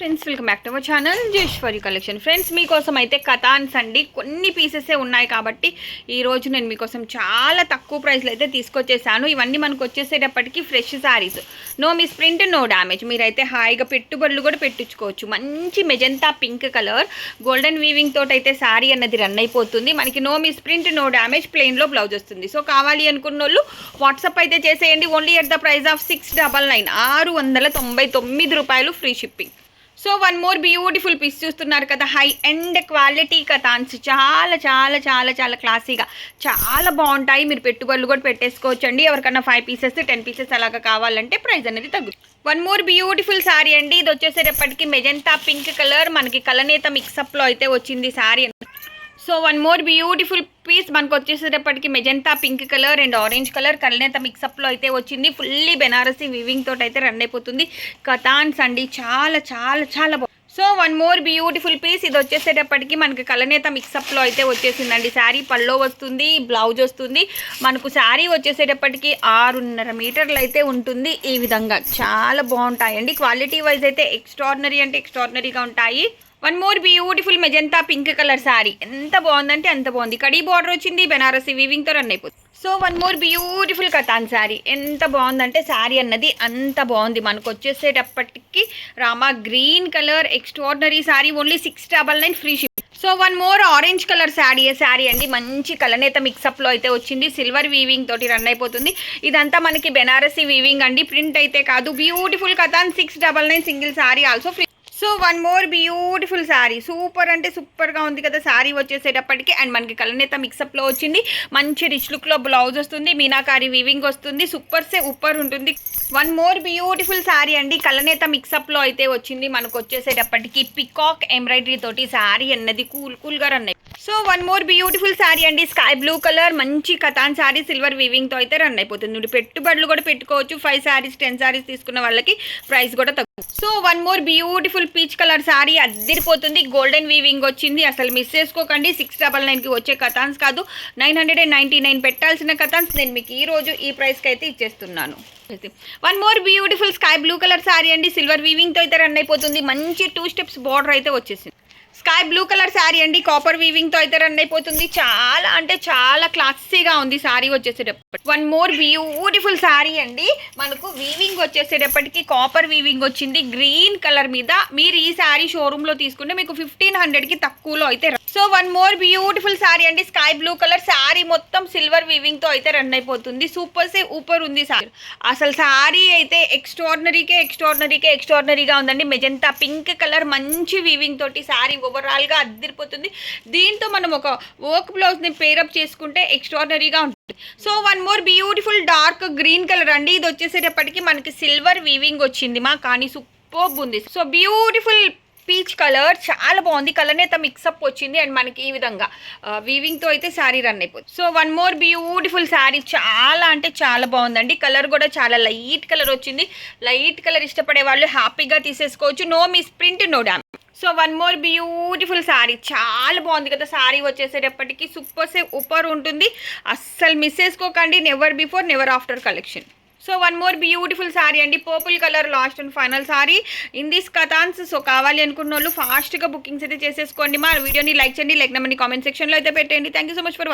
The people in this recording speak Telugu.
Friends welcome back to our channel జేశ్వరి collection. Friends మీకోసం అయితే కథాన్స్ అండి కొన్ని పీసెసే ఉన్నాయి కాబట్టి ఈరోజు నేను మీకోసం చాలా తక్కువ ప్రైస్లో అయితే తీసుకొచ్చేసాను. ఇవన్నీ మనకు వచ్చేసేటప్పటికి fresh saris no miss print no damage మీరైతే హాయిగా పెట్టుబడులు కూడా పెట్టించుకోవచ్చు. మంచి magenta pink colour golden weaving తోటి అయితే శారీ అన్నది రన్ అయిపోతుంది. మనకి no miss print no damage ప్లెయిన్లో blouse వస్తుంది. సో కావాలి అనుకున్న వాళ్ళు వాట్సాప్ అయితే చేసేయండి. Only at the price of six double nine ఆరు వందల తొంభై తొమ్మిది రూపాయలు free shipping. So one more beautiful piece చూస్తున్నారు కదా. High and quality కథాన్స్. చాలా చాలా చాలా చాలా క్లాసీగా చాలా బాగుంటాయి. మీరు పెట్టుబడులు కూడా పెట్టేసుకోవచ్చండి. ఎవరికన్నా ఫైవ్ పీసెస్ టెన్ పీసెస్ అలాగా కావాలంటే ప్రైస్ అనేది తగ్గుతుంది వన్ మోర్ బ్యూటిఫుల్ శారీ అండి. ఇది వచ్చేసేటప్పటికి మెజంతా పింక్ కలర్ మనకి కలనేత మిక్సప్లో అయితే వచ్చింది sari so one more beautiful piece మనకు వచ్చేసేటప్పటికి magenta pink colour and orange colour. కలనేత మిక్సప్లో అయితే వచ్చింది. ఫుల్లీ బెనారసీ వివింగ్ తోటి అయితే రన్ అయిపోతుంది. కథాన్స్ అండి చాలా చాలా చాలా బాగుంది so one more beautiful piece. ఇది వచ్చేసేటప్పటికి మనకి కలనేత మిక్సప్లో అయితే వచ్చేసిందండి. శారీ పల్లో వస్తుంది బ్లౌజ్ వస్తుంది. మనకు శారీ వచ్చేసేటప్పటికి ఆరున్నర మీటర్లు అయితే ఉంటుంది. ఈ విధంగా చాలా బాగుంటాయండి. క్వాలిటీ వైజ్ అయితే ఎక్స్ట్రాడినరీ అంటే ఎక్స్ట్రాడినరీగా ఉంటాయి. One more beautiful magenta pink colour sari ఎంత బాగుందంటే అంత బాగుంది. కడీ బార్డర్ వచ్చింది బెనారసీ వీవింగ్తో రన్ అయిపోతుంది. So one more beautiful Katan sari ఎంత బాగుందంటే శారీ అన్నది అంత బాగుంది. మనకు వచ్చేసేటప్పటికి Rama green colour extraordinary sari only six double nine free ship so one more orange colour sari sari అండి. మంచి కలనేత మిక్సప్లో అయితే వచ్చింది. సిల్వర్ వీవింగ్ తోటి రన్ అయిపోతుంది. ఇదంతా మనకి బెనారసీ వీవింగ్ అండి. ప్రింట్ అయితే కాదు. Beautiful katan six double nine single sari also free so one more beautiful sari super అంటే సూపర్గా ఉంది కదా శారీ వచ్చేసేటప్పటికి. అండ్ మనకి కలనేత మిక్సప్లో వచ్చింది. మంచి రిచ్ లుక్లో బ్లౌజ్ వస్తుంది మీనాకారి వీవింగ్ వస్తుంది సూపర్సే ఉప్పర్ ఉంటుంది. వన్ మోర్ బ్యూటిఫుల్ శారీ అండి. కలనేత మిక్సప్లో అయితే వచ్చింది. మనకు వచ్చేసేటప్పటికి పికాక్ ఎంబ్రాయిడరీ తోటి శారీ అన్నది కూల్ కూల్గా రన్ అయ్యి so one more beautiful sari అండి. స్కై బ్లూ కలర్ మంచి కథాన్ శారీ సిల్వర్ వీవింగ్తో అయితే రన్ అయిపోతుంది. పెట్టుబడులు కూడా పెట్టుకోవచ్చు. ఫైవ్ శారీస్ టెన్ శారీస్ తీసుకున్న వాళ్ళకి ప్రైస్ కూడా so one more beautiful peach colour sari అద్దరిపోతుంది. Golden weaving వచ్చింది. అసలు మిస్ చేసుకోకండి. సిక్స్ డబల్ నైన్కి వచ్చే కథాన్స్ కాదు. Nine hundred and ninety nine పెట్టాల్సిన కథాన్స్ నేను మీకు ఈ రోజు ఈ ప్రైస్కి అయితే ఇచ్చేస్తున్నాను. One more beautiful sky blue colour sari అండి. సిల్వర్ వీవింగ్తో అయితే రన్ అయిపోతుంది. మంచి టూ స్టెప్స్ బార్డర్ అయితే వచ్చేసింది. స్కై బ్లూ కలర్ శారీ అండి. కాపర్ వీవింగ్తో అయితే రన్ అయిపోతుంది. చాలా అంటే చాలా క్లాసీగా ఉంది శారీ వచ్చేసేటప్పటి వన్ మోర్ బ్యూటిఫుల్ శారీ అండి. మనకు వీవింగ్ వచ్చేసేటప్పటికి కాపర్ వీవింగ్ వచ్చింది. గ్రీన్ కలర్ మీద మీరు ఈ శారీ షోరూంలో తీసుకుంటే మీకు ఫిఫ్టీన్ హండ్రెడ్కి తక్కువలో అయితే so one more beautiful sari అండి. స్కై బ్లూ కలర్ శారీ మొత్తం సిల్వర్ వీవింగ్తో అయితే రన్ అయిపోతుంది. సూపర్ సే ఊపర్ ఉంది సారీ అసలు శారీ అయితే ఎక్స్ట్రాడినరీకే ఎక్స్ట్రాడినరీకే ఎక్స్ట్రాడినరీగా ఉందండి. మెజంతా పింక్ కలర్ మంచి వీవింగ్ తోటి శారీ ఓవరాల్గా అద్దరిపోతుంది. దీంతో మనం ఒక వర్క్ బ్లౌజ్ని పేరప్ చేసుకుంటే ఎక్స్ట్రాడినరీగా ఉంటుంది. So one more beautiful dark green colour అండి. ఇది వచ్చేసేటప్పటికి మనకి సిల్వర్ వీవింగ్ వచ్చింది మా. కానీ సూపర్ ఉంది. సో బ్యూటిఫుల్ పీచ్ కలర్ చాలా బాగుంది. కలర్ అయితే మిక్సప్ వచ్చింది. అండ్ మనకి ఈ విధంగా వీవింగ్తో అయితే శారీ రన్ అయిపోతుంది. So one more beautiful sari చాలా అంటే చాలా బాగుందండి. కలర్ కూడా చాలా లైట్ కలర్ వచ్చింది. లైట్ కలర్ ఇష్టపడే వాళ్ళు హ్యాపీగా తీసేసుకోవచ్చు. No miss print no damage so one more beautiful sari చాలా బాగుంది కదా శారీ వచ్చేసేటప్పటికి. సూపర్ సే ఉప్పర్ ఉంటుంది. అస్సలు మిస్ చేసుకోకండి. Never before never after collection so one more beautiful sari అండి. Purple colour last and final sari in this కథాన్స్ so కావాలి అనుకున్న వాళ్ళు ఫాస్ట్గా బుకింగ్స్ అయితే చేసేసుకోండి మా వీడియోని లైక్ చేయండి. లైక్ నెంబర్ని కామెంట్ సెక్షన్లో అయితే పెట్టండి thank you so much for